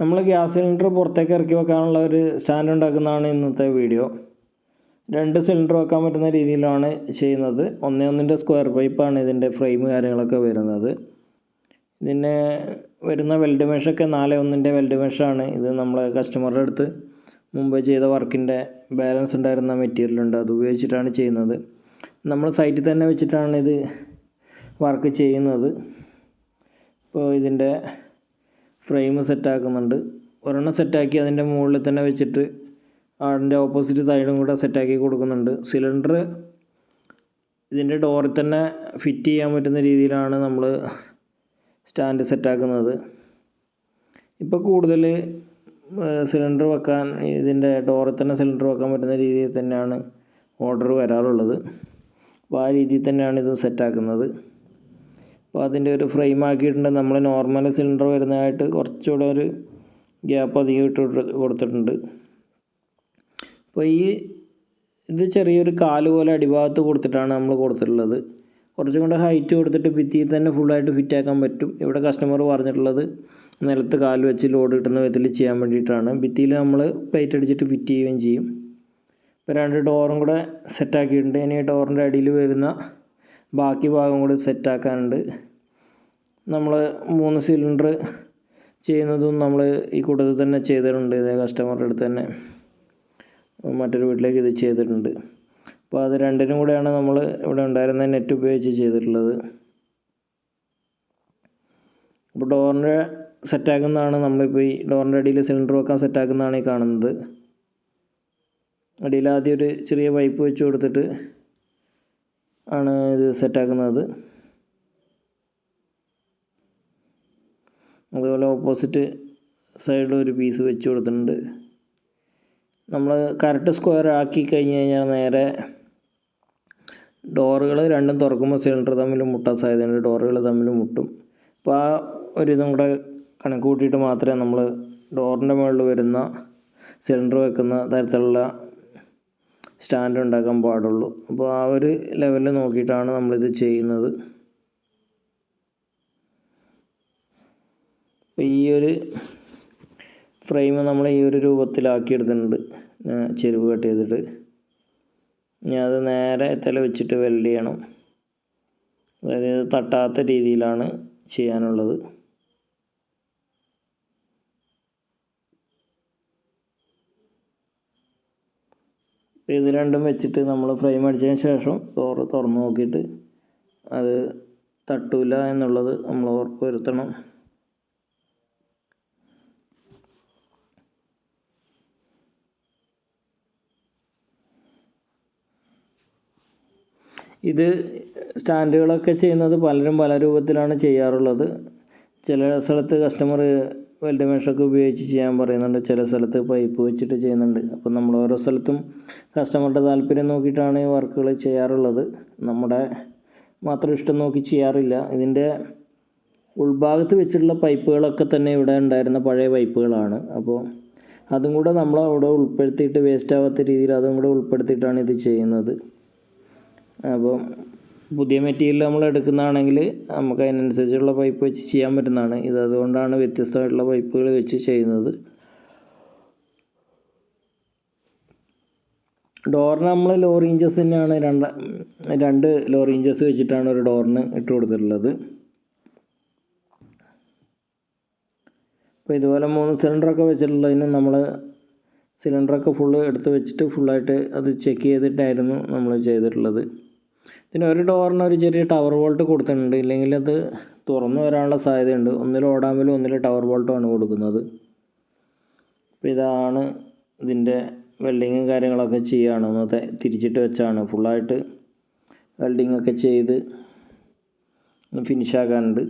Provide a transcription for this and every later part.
നമ്മൾ gas cylinder പുറത്തേക്ക് ഇറക്കി വെക്കാനുള്ള ഒരു സ്റ്റാൻഡ് ഉണ്ടാക്കുന്നതാണ് ഇന്നത്തെ വീഡിയോ. രണ്ട് സിലിണ്ടർ വെക്കാൻ പറ്റുന്ന രീതിയിലാണ് ചെയ്യുന്നത്. ഒന്നേ ഒന്നിന്റെ സ്ക്വയർ പൈപ്പാണ് ഇതിന്റെ ഫ്രെയിം കാര്യങ്ങളൊക്കെ വരുന്നത്. ഇതിന് വരുന്ന വെൽഡ് മെഷൊക്കെ നാല് ഒന്നിന്റെ വെൽഡ് മെഷാണ്. ഇത് നമ്മൾ കസ്റ്റമറുടെ അടുത്ത് മുമ്പ് ചെയ്ത വർക്കിന്റെ ബാലൻസ് ഉണ്ടായിരുന്ന മെറ്റീരിയൽ ഉണ്ട്. അത് ഉപയോഗിച്ചിട്ടാണ് ചെയ്യുന്നത്. നമ്മൾ സൈറ്റിൽ തന്നെ വെച്ചിട്ടാണ് ഇത് വർക്ക് ചെയ്യുന്നത്. ഇപ്പോൾ ഇതിന്റെ ഫ്രെയിം സെറ്റാക്കുന്നുണ്ട്. ഒരെണ്ണം സെറ്റാക്കി അതിന്റെ മുകളിൽ തന്നെ വെച്ചിട്ട് അതിന്റെ ഓപ്പോസിറ്റ് സൈഡും കൂടെ സെറ്റാക്കി കൊടുക്കുന്നുണ്ട്. സിലിണ്ടർ ഇതിന്റെ ഡോറിൽ തന്നെ ഫിറ്റ് ചെയ്യാൻ പറ്റുന്ന രീതിയിലാണ് നമ്മൾ സ്റ്റാൻഡ് സെറ്റാക്കുന്നത്. ഇപ്പോൾ കൂടുതൽ സിലിണ്ടർ വെക്കാൻ ഇതിന്റെ ഡോറിൽ തന്നെ സിലിണ്ടർ വെക്കാൻ പറ്റുന്ന രീതിയിൽ തന്നെയാണ് ഓർഡർ വരാറുള്ളത്. അപ്പോൾ ആ രീതിയിൽ തന്നെയാണ് ഇത് സെറ്റാക്കുന്നത്. അപ്പോൾ അതിന്റെ ഒരു ഫ്രെയിം ആക്കിയിട്ടുണ്ട്. നമ്മൾ നോർമൽ സിലിണ്ടർ വരുന്നതായിട്ട് കുറച്ചുകൂടെ ഒരു ഗ്യാപ്പ് അധികം ഇട്ട് കൊടുത്തിട്ടുണ്ട്. അപ്പോൾ ഈ ഇത് ചെറിയൊരു കാൽ പോലെ അടിഭാഗത്ത് കൊടുത്തിട്ടാണ് നമ്മൾ കൊടുത്തിട്ടുള്ളത്. കുറച്ചും കൂടെ ഹൈറ്റ് കൊടുത്തിട്ട് ഭിത്തിയിൽ തന്നെ ഫുള്ളായിട്ട് ഫിറ്റ് ആക്കാൻ പറ്റും. ഇവിടെ കസ്റ്റമർ പറഞ്ഞിട്ടുള്ളത് നിലത്ത് കാൽ വെച്ച് ലോഡ് കിട്ടുന്ന വിധത്തിൽ ചെയ്യാൻ വേണ്ടിയിട്ടാണ്. ഭിത്തിയിൽ നമ്മൾ പ്ലേറ്റ് അടിച്ചിട്ട് ഫിറ്റ് ചെയ്യുകയും ചെയ്യും. ഇപ്പോൾ രണ്ട് ഡോറും കൂടെ സെറ്റാക്കിയിട്ടുണ്ട് ഇനി ഡോറിന്റെ അടിയിൽ വരുന്ന ബാക്കി ഭാഗം കൂടി സെറ്റാക്കാനുണ്ട് നമ്മൾ മൂന്ന് സിലിണ്ടർ ചെയ്യുന്നതും നമ്മൾ ഈ കൂട്ടത്തിൽ തന്നെ ചെയ്തിട്ടുണ്ട്. ഇതേ കസ്റ്റമറുടെ അടുത്ത് തന്നെ. മറ്റൊരു വീട്ടിലേക്ക് ഇത് ചെയ്തിട്ടുണ്ട്. അപ്പോൾ അത് രണ്ടിനും കൂടെയാണ് നമ്മൾ ഇവിടെ ഉണ്ടായിരുന്ന നെറ്റ് ഉപയോഗിച്ച് ചെയ്തിട്ടുള്ളത്. അപ്പോൾ ഡോറിന്റെ സെറ്റാക്കുന്നതാണ് നമ്മളിപ്പോൾ ഈ ഡോറിന്റെ അടിയിൽ സിലിണ്ടർ വെക്കാൻ സെറ്റാക്കുന്നതാണ് ഈ കാണുന്നത്. അടിയിൽ ആദ്യം ഒരു ചെറിയ പൈപ്പ് വെച്ച് കൊടുത്തിട്ട് ആണ് ഇത് സെറ്റാക്കുന്നത് അതുപോലെ ഓപ്പോസിറ്റ് സൈഡിൽ ഒരു പീസ് വെച്ച് കൊടുത്തിട്ടുണ്ട്. നമ്മൾ കറക്റ്റ് സ്ക്വയർ ആക്കി കഴിഞ്ഞ് കഴിഞ്ഞാൽ നേരെ ഡോറുകൾ രണ്ടും തുറക്കുമ്പോൾ സിലിണ്ടർ തമ്മിൽ മുട്ടാൻ സാധ്യതയുണ്ട്. ഡോറുകൾ തമ്മിൽ മുട്ടും. അപ്പോൾ ആ ഒരു ഇതും കൂടെ കണക്ക് കൂട്ടിയിട്ട് മാത്രമേ നമ്മൾ ഡോറിന്റെ മുകളിൽ വരുന്ന സിലിണ്ടർ വെക്കുന്ന തരത്തിലുള്ള സ്റ്റാൻഡ് ഉണ്ടാക്കാൻ പാടുള്ളൂ. അപ്പോൾ ആ ഒരു ലെവലിൽ നോക്കിയിട്ടാണ് നമ്മളിത് ചെയ്യുന്നത് അപ്പോൾ ഈ ഒരു ഫ്രെയിം നമ്മൾ ഈ ഒരു രൂപത്തിലാക്കി എടുത്തിട്ടുണ്ട് ചെരുവ് കട്ട് ചെയ്തിട്ട്. ഇനി അത് നേരെ തല വെച്ചിട്ട് വെൽഡ് ചെയ്യണം. അതായത് ഇത് തട്ടാത്ത രീതിയിലാണ് ചെയ്യാനുള്ളത്. ഇത് രണ്ടും വെച്ചിട്ട് നമ്മൾ ഫ്രെയിം അടിച്ചതിന് ശേഷം ഡോറ് തുറന്ന് നോക്കിയിട്ട് അത് തട്ടൂല എന്നുള്ളത് നമ്മൾ ഉറപ്പ് വരുത്തണം ഇത് സ്റ്റാൻഡുകളൊക്കെ ചെയ്യുന്നത് പലരും പല രൂപത്തിലാണ് ചെയ്യാറുള്ളത്. ചില സ്ഥലത്ത് കസ്റ്റമർ വെൽഡ് മെഷൊക്കെ ഉപയോഗിച്ച് ചെയ്യാൻ പറയുന്നുണ്ട്. ചില സ്ഥലത്ത് പൈപ്പ് വെച്ചിട്ട് ചെയ്യുന്നുണ്ട്. അപ്പം നമ്മൾ ഓരോ സ്ഥലത്തും കസ്റ്റമറുടെ താല്പര്യം നോക്കിയിട്ടാണ് ഈ വർക്കുകൾ ചെയ്യാറുള്ളത്. നമ്മുടെ മാത്രം ഇഷ്ടം നോക്കി ചെയ്യാറില്ല. ഇതിന്റെ ഉൾഭാഗത്ത് വെച്ചിട്ടുള്ള പൈപ്പുകളൊക്കെ തന്നെ ഇവിടെ ഉണ്ടായിരുന്ന പഴയ പൈപ്പുകളാണ് അപ്പോൾ അതും കൂടെ നമ്മൾ അവിടെ ഉൾപ്പെടുത്തിയിട്ട് വേസ്റ്റ് ആവാത്ത രീതിയിൽ അതും കൂടെ ഉൾപ്പെടുത്തിയിട്ടാണ് ഇത് ചെയ്യുന്നത്. അപ്പോൾ പുതിയ മെറ്റീരിയൽ നമ്മൾ എടുക്കുന്നതാണെങ്കിൽ നമുക്ക് അതിനനുസരിച്ചുള്ള പൈപ്പ് വെച്ച് ചെയ്യാൻ പറ്റുന്നതാണ്. ഇത് അതുകൊണ്ടാണ് വ്യത്യസ്തമായിട്ടുള്ള പൈപ്പുകൾ വെച്ച് ചെയ്യുന്നത്. ഡോറിന് നമ്മൾ ലോറി ഇഞ്ചസ് തന്നെയാണ്. രണ്ട് രണ്ട് ലോറി ഇഞ്ചസ് വെച്ചിട്ടാണ് ഒരു ഡോറിന് ഇട്ട് കൊടുത്തിട്ടുള്ളത്. അപ്പോൾ ഇതുപോലെ മൂന്ന് സിലിണ്ടറൊക്കെ വെച്ചിട്ടുള്ളതിന് നമ്മൾ സിലിണ്ടറൊക്കെ ഫുള്ള് എടുത്ത് വെച്ചിട്ട് ഫുള്ളായിട്ട് അത് ചെക്ക് ചെയ്തിട്ടായിരുന്നു നമ്മൾ ചെയ്തിട്ടുള്ളത്. ഇതിന് ഒരു ഡോറിന് ഒരു ചെറിയ ടവർ ബോൾട്ട് കൊടുത്തിട്ടുണ്ട്. ഇല്ലെങ്കിൽ അത് തുറന്നു വരാനുള്ള സാധ്യതയുണ്ട്. ഒന്നിൽ ഓടാമലും ഒന്നിൽ ടവർ ബോൾട്ടുമാണ് കൊടുക്കുന്നത്. അപ്പോൾ ഇതാണ് ഇതിന്റെ വെൽഡിങ്ങും കാര്യങ്ങളൊക്കെ ചെയ്യുകയാണ് ഒന്ന് തിരിച്ചിട്ട് വെച്ചാണ്. ഫുള്ളായിട്ട് വെൽഡിംഗ് ഒക്കെ ചെയ്ത് ഫിനിഷാക്കാനുണ്ട്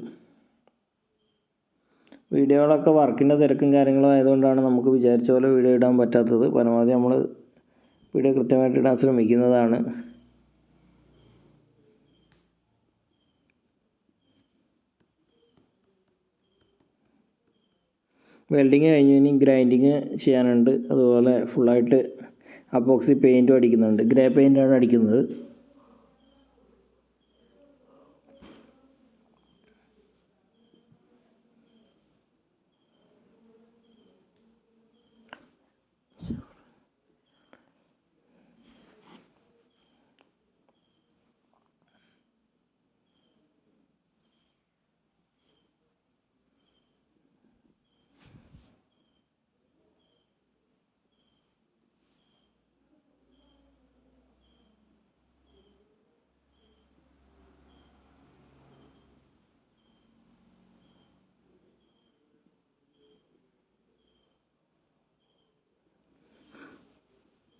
വീഡിയോകളൊക്കെ വർക്കിന്റെ തിരക്കും കാര്യങ്ങളും ആയതുകൊണ്ടാണ് നമുക്ക് വിചാരിച്ച പോലെ വീഡിയോ ഇടാൻ പറ്റാത്തത്. പരമാവധി നമ്മൾ വീഡിയോ കൃത്യമായിട്ട് ഇടാൻ ശ്രമിക്കുന്നതാണ്. വെൽഡിങ് കഴിഞ്ഞ് ഇനി ഗ്രൈൻഡിങ് ചെയ്യാനുണ്ട്. അതുപോലെ ഫുള്ളായിട്ട് അപ്പോക്സി പെയിന്റും അടിക്കുന്നുണ്ട്. ഗ്രേ പെയിന്റാണ് അടിക്കുന്നത്.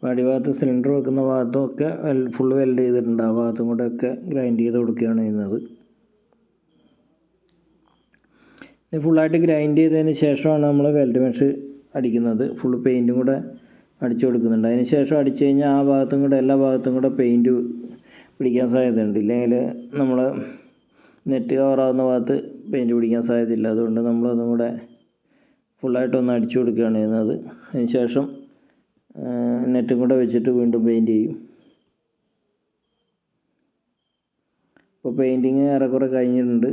അപ്പോൾ അടിഭാഗത്ത് സിലിണ്ടർ വെക്കുന്ന ഭാഗത്തും ഒക്കെ ഫുള്ള് വെൽഡ് ചെയ്തിട്ടുണ്ട്. ആ ഭാഗത്തും കൂടെ ഒക്കെ ഗ്രൈൻഡ് ചെയ്ത് കൊടുക്കുകയാണ് ചെയ്യുന്നത്. ഇനി ഫുള്ളായിട്ട് ഗ്രൈൻഡ് ചെയ്തതിന് ശേഷമാണ് നമ്മൾ വെൽഡ് മെഷ് അടിക്കുന്നത്. ഫുള്ള് പെയിന്റും കൂടെ അടിച്ചു കൊടുക്കുന്നുണ്ട്. അതിന് ശേഷം അടിച്ചു കഴിഞ്ഞാൽ ആ ഭാഗത്തും കൂടെ എല്ലാ ഭാഗത്തും കൂടെ പെയിന്റ് പിടിക്കാൻ സാധ്യതയുണ്ട്. ഇല്ലെങ്കിൽ നമ്മൾ നെറ്റ് കവറാകുന്ന ഭാഗത്ത് പെയിന്റ് പിടിക്കാൻ സാധ്യതയില്ല. അതുകൊണ്ട് നമ്മളതും കൂടെ ഫുള്ളായിട്ടൊന്ന് അടിച്ചു കൊടുക്കുകയാണ് ചെയ്യുന്നത്. അതിന് ശേഷം നെറ്റും കൂടെ വെച്ചിട്ട് വീണ്ടും പെയിന്റ് ചെയ്യും. ഇപ്പോൾ പെയിന്റിങ് ഏറെക്കുറെ കഴിഞ്ഞിട്ടുണ്ട്.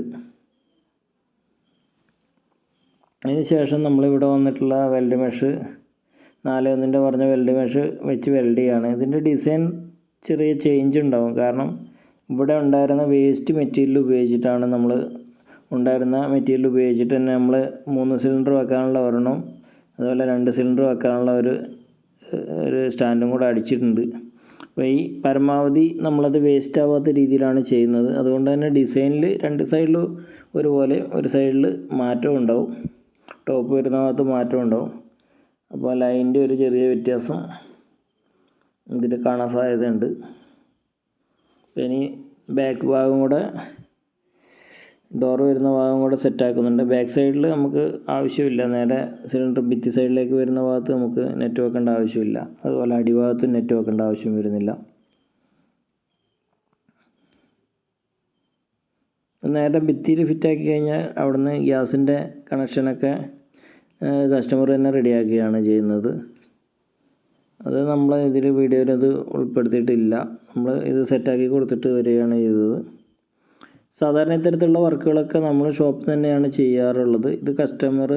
അതിന് ശേഷം നമ്മളിവിടെ വന്നിട്ടുള്ള വെൽഡ് മെഷ് നാല് ഒന്നിന്റെ പറഞ്ഞ വെൽഡ് മെഷ് വെച്ച് വെൽഡ് ചെയ്യാണ്. ഇതിന്റെ ഡിസൈൻ ചെറിയ ചേഞ്ച് ഉണ്ടാവും. കാരണം ഇവിടെ ഉണ്ടായിരുന്ന വേസ്റ്റ് മെറ്റീരിയൽ ഉപയോഗിച്ചിട്ടാണ് നമ്മൾ ഉണ്ടായിരുന്ന മെറ്റീരിയൽ ഉപയോഗിച്ചിട്ട് തന്നെ നമ്മൾ മൂന്ന് സിലിണ്ടർ വെക്കാനുള്ള ഒരെണ്ണം അതുപോലെ രണ്ട് സിലിണ്ടർ വെക്കാനുള്ള ഒരു ഒരു സ്റ്റാൻഡും കൂടെ അടിച്ചിട്ടുണ്ട്. അപ്പോൾ ഈ പരമാവധി നമ്മളത് വേസ്റ്റ് ആവാത്ത രീതിയിലാണ് ചെയ്യുന്നത്. അതുകൊണ്ട് തന്നെ ഡിസൈനിൽ രണ്ട് സൈഡിലും ഒരുപോലെ ഒരു സൈഡിൽ മാറ്റം ഉണ്ടാവും. ടോപ്പ് വരുന്ന ഭാഗത്ത് മാറ്റം ഉണ്ടാവും. അപ്പോൾ ലൈന്റെ ഒരു ചെറിയ വ്യത്യാസം ഇതിൽ കാണാൻ സാധ്യതയുണ്ട്. ഇനി ബാക്ക് ഭാഗം കൂടെ ഡോർ വരുന്ന ഭാഗം കൂടെ സെറ്റാക്കുന്നുണ്ട് ബാക്ക് സൈഡിൽ നമുക്ക് ആവശ്യമില്ല. നേരെ സിലിണ്ടർ ഭിത്തി സൈഡിലേക്ക് വരുന്ന ഭാഗത്ത് നമുക്ക് നെറ്റ് വെക്കേണ്ട ആവശ്യമില്ല. അതുപോലെ അടിഭാഗത്തും നെറ്റ് വെക്കേണ്ട ആവശ്യം വരുന്നില്ല. നേരെ ഭിത്തിയിൽ ഫിറ്റാക്കി കഴിഞ്ഞാൽ അവിടുന്ന് ഗ്യാസിന്റെ കണക്ഷനൊക്കെ കസ്റ്റമർ തന്നെ റെഡിയാക്കുകയാണ് ചെയ്യുന്നത്. അത് നമ്മൾ ഇതിൽ വീഡിയോയിൽ അത് ഉൾപ്പെടുത്തിയിട്ടില്ല. നമ്മൾ ഇത് സെറ്റാക്കി കൊടുത്തിട്ട് വരികയാണ് ചെയ്തത്. സാധാരണ ഇത്തരത്തിലുള്ള വർക്കുകളൊക്കെ നമ്മൾ ഷോപ്പിൽ തന്നെയാണ് ചെയ്യാറുള്ളത്. ഇത് കസ്റ്റമർ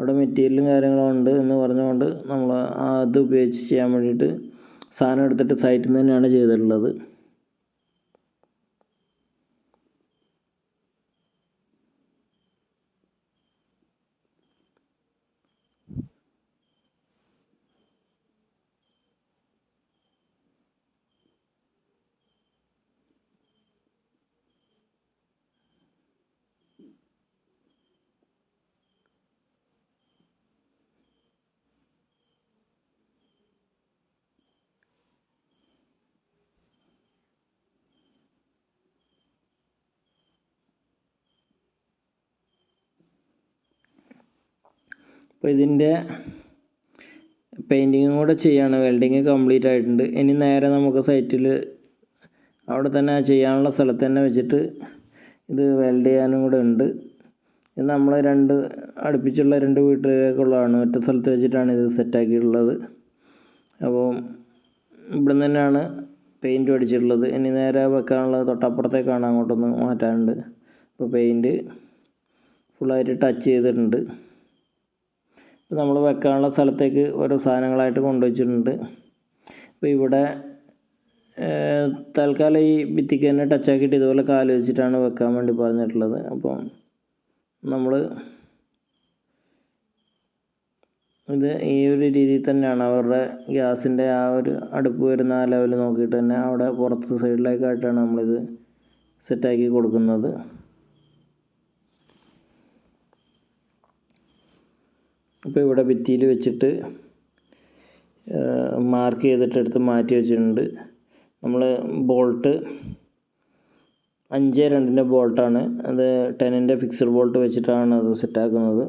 അവിടെ മെറ്റീരിയലും കാര്യങ്ങളും ഉണ്ട് എന്ന് പറഞ്ഞുകൊണ്ട് നമ്മൾ അത് ഉപയോഗിച്ച് ചെയ്യാൻ വേണ്ടിയിട്ട് സാധനം എടുത്തിട്ട് സൈറ്റിൽ നിന്ന് തന്നെയാണ് ചെയ്തിട്ടുള്ളത്. അപ്പോൾ ഇതിന്റെ പെയിന്റിങ്ങും കൂടെ ചെയ്യാണ്. വെൽഡിങ് കംപ്ലീറ്റ് ആയിട്ടുണ്ട്. ഇനി നേരെ നമുക്ക് സൈറ്റിൽ അവിടെ തന്നെ ചെയ്യാനുള്ള സ്ഥലത്ത് തന്നെ വെച്ചിട്ട് ഇത് വെൽഡ് ചെയ്യാനും കൂടെ ഉണ്ട്. ഇത് നമ്മൾ രണ്ട് അടുപ്പിച്ചുള്ള രണ്ട് വീട്ടിലേക്കുള്ളതാണ്. ഒറ്റ സ്ഥലത്ത് വെച്ചിട്ടാണ് ഇത് സെറ്റാക്കിയിട്ടുള്ളത് അപ്പോൾ ഇവിടെ തന്നെയാണ് പെയിന്റ് അടിച്ചിട്ടുള്ളത് ഇനി നേരെ വെക്കാനുള്ളത് തൊട്ടപ്പുറത്തേക്കാണ് അങ്ങോട്ടൊന്ന് മാറ്റാനുണ്ട്. അപ്പോൾ പെയിന്റ് ഫുള്ളായിട്ട് ടച്ച് ചെയ്തിട്ടുണ്ട്. നമ്മൾ വെക്കാനുള്ള സ്ഥലത്തേക്ക് ഓരോ സാധനങ്ങളായിട്ട് കൊണ്ടുവച്ചിട്ടുണ്ട്. അപ്പോൾ ഇവിടെ തൽക്കാലം ഈ ഭിത്തിക്ക് തന്നെ ടച്ചാക്കിയിട്ട് ഇതുപോലെ കാൽ വെച്ചിട്ടാണ് വെക്കാൻ വേണ്ടി പറഞ്ഞിട്ടുള്ളത്. അപ്പം നമ്മൾ ഇത് ഈ ഒരു രീതിയിൽ തന്നെയാണ് അവരുടെ ഗ്യാസിന്റെ ആ ഒരു അടുപ്പ് വരുന്ന ആ ലെവൽ നോക്കിയിട്ട് തന്നെ അവിടെ പുറത്ത് സൈഡിലേക്കായിട്ടാണ് നമ്മളിത് സെറ്റാക്കി കൊടുക്കുന്നത്. ഇപ്പോൾ ഇവിടെ ഭിത്തിയിൽ വെച്ചിട്ട് മാർക്ക് ചെയ്തിട്ട് എടുത്ത് മാറ്റി വെച്ചിട്ടുണ്ട്. നമ്മൾ ബോൾട്ട് അഞ്ച് രണ്ടിന്റെ ബോൾട്ടാണ്. അത് ടെനിന്റെ ഫിക്സഡ് ബോൾട്ട് വെച്ചിട്ടാണ് അത് സെറ്റാക്കുന്നത്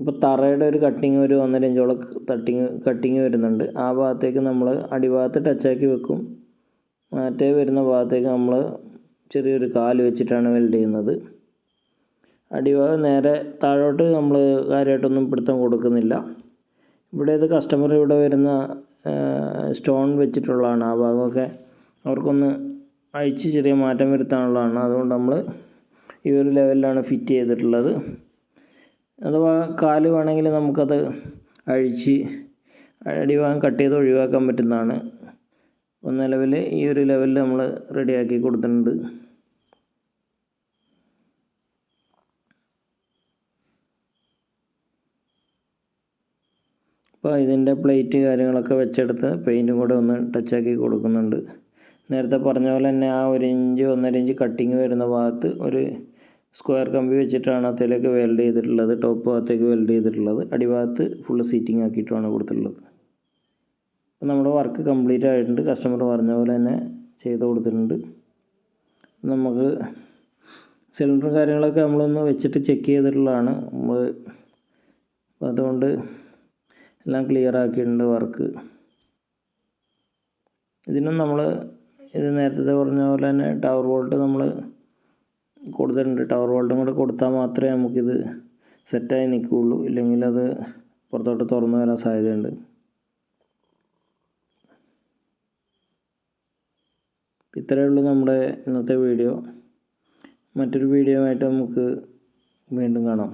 ഇപ്പോൾ തറയുടെ ഒരു കട്ടിങ് ഒരു ഒന്നര ഇഞ്ചോളം തട്ടിങ് കട്ടിങ് വരുന്നുണ്ട്. ആ ഭാഗത്തേക്ക് നമ്മൾ അടിഭാഗത്ത് ടച്ചാക്കി വെക്കും. മറ്റേ വരുന്ന ഭാഗത്തേക്ക് നമ്മൾ ചെറിയൊരു കാൽ വെച്ചിട്ടാണ് വെൽഡ് ചെയ്യുന്നത്. അടിഭാഗം നേരെ താഴോട്ട് നമ്മൾ കാര്യമായിട്ടൊന്നും പിടുത്തം കൊടുക്കുന്നില്ല. ഇവിടെ ഇത് കസ്റ്റമർ ഇവിടെ വരുന്ന സ്റ്റോൺ വെച്ചിട്ടുള്ളതാണ്. ആ ഭാഗമൊക്കെ അവർക്കൊന്ന് അഴിച്ച് ചെറിയ മാറ്റം വരുത്താനുള്ളതാണ്. അതുകൊണ്ട് നമ്മൾ ഈ ഒരു ലെവലിലാണ് ഫിറ്റ് ചെയ്തിട്ടുള്ളത്. അഥവാ കാൽ വേണമെങ്കിൽ നമുക്കത് അഴിച്ച് അടിഭാഗം കട്ട് ചെയ്ത് ഒഴിവാക്കാൻ പറ്റുന്നതാണ്. അപ്പോൾ നിലവിൽ ഈ ഒരു ലെവലിൽ നമ്മൾ റെഡിയാക്കി കൊടുത്തിട്ടുണ്ട്. അപ്പോൾ ഇതിന്റെ പ്ലേറ്റ് കാര്യങ്ങളൊക്കെ വെച്ചെടുത്ത് പെയിന്റും കൂടെ ഒന്ന് ടച്ചാക്കി കൊടുക്കുന്നുണ്ട്. നേരത്തെ പറഞ്ഞ പോലെ തന്നെ ആ ഒരു ഇഞ്ച് ഒന്നര ഇഞ്ച് കട്ടിങ് വരുന്ന ഭാഗത്ത് ഒരു സ്ക്വയർ കമ്പി വെച്ചിട്ടാണ് അതിലേക്ക് വെൽഡ് ചെയ്തിട്ടുള്ളത്. ടോപ്പ് ഭാഗത്തേക്ക് വെൽഡ് ചെയ്തിട്ടുള്ളത്. അടിഭാഗത്ത് ഫുള്ള് സീറ്റിംഗ് ആക്കിയിട്ടുമാണ് കൊടുത്തിട്ടുള്ളത്. അപ്പോൾ നമ്മുടെ വർക്ക് കംപ്ലീറ്റ് ആയിട്ടുണ്ട്. കസ്റ്റമർ പറഞ്ഞ പോലെ തന്നെ ചെയ്ത് കൊടുത്തിട്ടുണ്ട്. നമുക്ക് സിലിണ്ടറും കാര്യങ്ങളൊക്കെ നമ്മളൊന്ന് വെച്ചിട്ട് ചെക്ക് ചെയ്തിട്ടുള്ളതാണ്. നമ്മൾ അതുകൊണ്ട് എല്ലാം ക്ലിയർ ആക്കിയിട്ടുണ്ട് വർക്ക് ഇതിനും നമ്മൾ ഇത് നേരത്തെ പറഞ്ഞ പോലെ തന്നെ ടവർ വോൾട്ട് നമ്മൾ കൊടുത്തിട്ടുണ്ട്. ടവർ വോൾട്ടും കൂടെ കൊടുത്താൽ മാത്രമേ നമുക്കിത് സെറ്റായി നിൽക്കുകയുള്ളൂ ഇല്ലെങ്കിൽ അത് പുറത്തോട്ട് തുറന്നു വരാൻ സാധ്യതയുണ്ട്. ഇത്രയേ ഉള്ളൂ നമ്മുടെ ഇന്നത്തെ വീഡിയോ മറ്റൊരു വീഡിയോ ആയിട്ട് നമുക്ക് വീണ്ടും കാണാം.